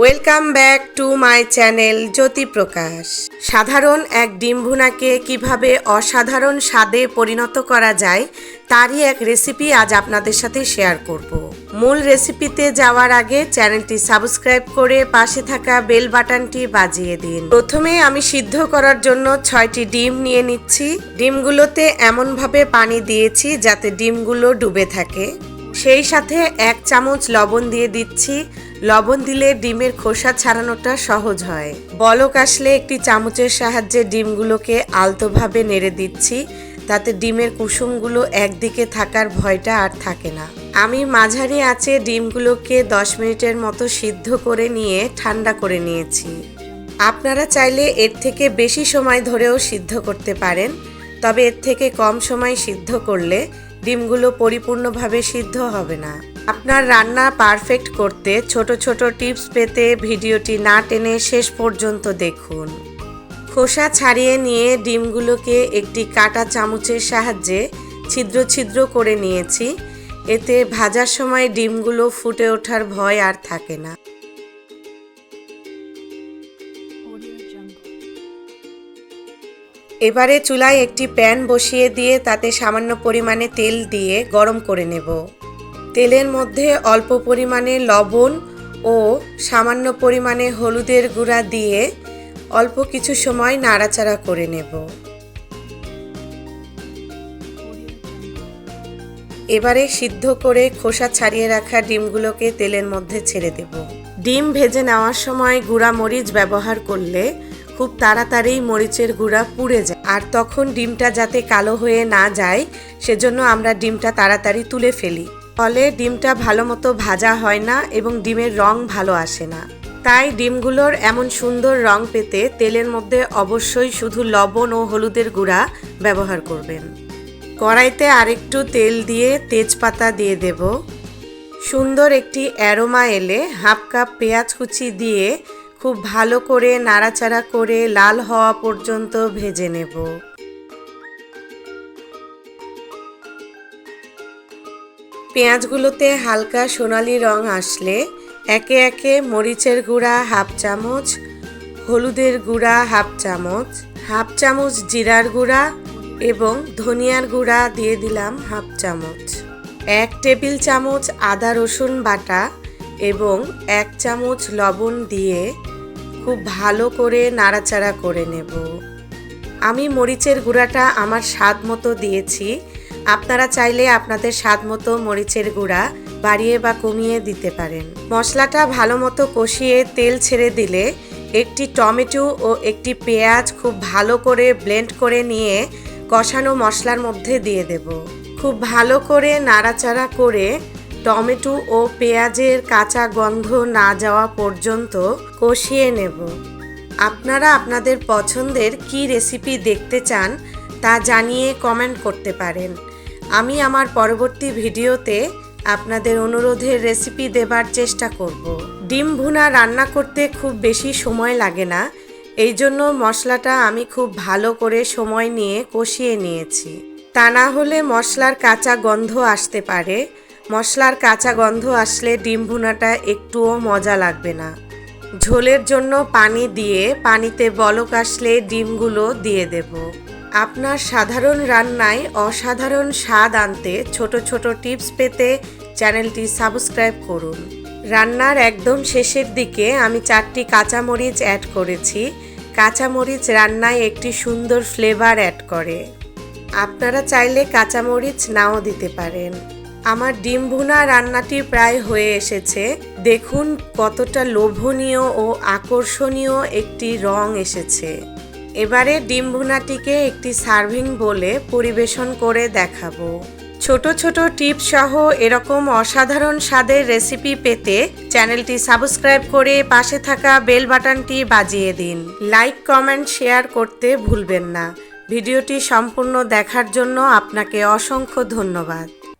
Welcome back to my channel Jyoti Prakash সাধারণ এক ডিম ভুনাকে কীভাবে অসাধারণ স্বাদে পরিণত করা যায়, তারই এক রেসিপি আজ আপনাদের সাথে শেয়ার করব। মূল রেসিপিতে যাওয়ার আগে চ্যানেলটি সাবস্ক্রাইব করে পাশে থাকা বেল বাটনটি বাজিয়ে দিন। প্রথমে আমি সিদ্ধ করার জন্য ছয়টি ডিম নিয়ে নিচ্ছি। ডিমগুলোতে এমনভাবে পানি দিয়েছি যাতে ডিমগুলো ডুবে থাকে। সেই সাথে এক চামচ লবণ দিয়ে দিচ্ছি। লবণ দিলে ডিমের খোসা ছাড়ানোটা সহজ হয়। বলক আসলে একটি চামচের সাহায্যে ডিমগুলোকে আলতোভাবে নেড়ে দিচ্ছি, তাতে ডিমের কুসুমগুলো একদিকে থাকার ভয়টা আর থাকে না। আমি মাঝারি আঁচে ডিমগুলোকে দশ মিনিটের মতো সিদ্ধ করে নিয়ে ঠান্ডা করে নিয়েছি। আপনারা চাইলে এর থেকে বেশি সময় ধরেও সিদ্ধ করতে পারেন, তবে এর থেকে কম সময় সিদ্ধ করলে ডিমগুলো পরিপূর্ণভাবে সিদ্ধ হবে না। আপনার রান্না পারফেক্ট করতে ছোট ছোট টিপস পেতে ভিডিওটি না টেনে শেষ পর্যন্ত দেখুন। খোসা ছাড়িয়ে নিয়ে ডিমগুলোকে একটি কাটা চামচের সাহায্যে ছিদ্র ছিদ্র করে নিয়েছি। এতে ভাজার সময় ডিমগুলো ফুটে ওঠার ভয় আর থাকে না। এবারে চুলায় একটি প্যান বসিয়ে দিয়ে তাতে সামান্য পরিমাণে তেল দিয়ে গরম করে নেব। তেলের মধ্যে অল্প পরিমাণে লবণ ও সামান্য পরিমাণে হলুদের গুঁড়া দিয়ে অল্প কিছু সময় নাড়াচাড়া করে নেব। এবারে সিদ্ধ করে খোসা ছাড়িয়ে রাখা ডিমগুলোকে তেলের মধ্যে ছেড়ে দেব। ডিম ভেজে নেওয়ার সময় গুঁড়া মরিচ ব্যবহার করলে খুব তাড়াতাড়ি মরিচের গুঁড়া পুড়ে যায়। আর তখন ডিমটা যাতে কালো হয়ে না যায়, সেজন্য আমরা ডিমটা তাড়াতাড়ি তুলে ফেলি। ফলে ডিমটা ভালো মতো ভাজা হয় না এবং ডিমের রং ভালো আসে না। তাই ডিমগুলোর এমন সুন্দর রং পেতে তেলের মধ্যে অবশ্যই শুধু লবণ ও হলুদের গুঁড়া ব্যবহার করবেন। কড়াইতে আরেকটু তেল দিয়ে তেজপাতা দিয়ে দেব। সুন্দর একটি অ্যারোমা এলে হাফ কাপ পেঁয়াজ কুচি দিয়ে খুব ভালো করে নাড়াচাড়া করে লাল হওয়া পর্যন্ত ভেজে নেব। পেঁয়াজগুলোতে হালকা সোনালি রং আসলে একে একে মরিচের গুঁড়া হাফ চামচ, হলুদের গুঁড়া হাফ চামচ হাফ চামচ জিরার গুঁড়া এবং ধনিয়ার গুঁড়া দিয়ে দিলাম হাফ চামচ। এক টেবিল চামচ আদা রসুন বাটা এবং এক চামচ লবণ দিয়ে খুব ভালো করে নাড়াচাড়া করে নেব। আমি মরিচের গুঁড়াটা আমার স্বাদ মতো দিয়েছি। আপনারা চাইলে আপনাদের স্বাদ মতো মরিচের গুঁড়া বাড়িয়ে বা কমিয়ে দিতে পারেন। মশলাটা ভালো মতো কষিয়ে তেল ছেড়ে দিলে একটি টমেটো ও একটি পেঁয়াজ খুব ভালো করে ব্লেন্ড করে নিয়ে কষানো মশলার মধ্যে দিয়ে দেব। খুব ভালো করে নাড়াচাড়া করে টমেটো ও পেঁয়াজের কাঁচা গন্ধ না যাওয়া পর্যন্ত কষিয়ে নেব। আপনারা আপনাদের পছন্দের কি রেসিপি দেখতে চান তা জানিয়ে কমেন্ট করতে পারেন। আমি আমার পরবর্তী ভিডিওতে আপনাদের অনুরোধের রেসিপি দেবার চেষ্টা করব। ডিম ভুনা রান্না করতে খুব বেশি সময় লাগে না এই জন্য মশলাটা আমি খুব ভালো করে সময় নিয়ে কষিয়ে নিয়েছি। তা না হলে মশলার কাঁচা গন্ধ আসতে পারে মশলার কাঁচা গন্ধ আসলে ডিম ভুনাটা একটুও মজা লাগবে না। ঝোলের জন্য পানি দিয়ে পানিতে বলক আসলে ডিমগুলো দিয়ে দেব। আপনার সাধারণ রান্নায় অসাধারণ স্বাদ আনতে ছোট ছোট টিপস পেতে চ্যানেলটি সাবস্ক্রাইব করুন। রান্নার একদম শেষের দিকে আমি চারটি কাঁচামরিচ অ্যাড করেছি। কাঁচামরিচ রান্নায় একটি সুন্দর ফ্লেভার অ্যাড করে। আপনারা চাইলে কাঁচামরিচ নাও দিতে পারেন। আমার ডিম ভুনা রান্নাটি প্রায় হয়ে এসেছে। দেখুন কতটা লোভনীয় ও আকর্ষণীয় একটি রং এসেছে। এবারে ডিম ভুনাটিকে একটি সার্ভিং বলে পরিবেশন করে দেখাবো। ছোট ছোট টিপস সহ এরকম অসাধারণ স্বাদের রেসিপি পেতে চ্যানেলটি সাবস্ক্রাইব করে পাশে থাকা বেল বাটনটি বাজিয়ে দিন। লাইক, কমেন্ট, শেয়ার করতে ভুলবেন না। ভিডিওটি সম্পূর্ণ দেখার জন্য আপনাকে অসংখ্য ধন্যবাদ।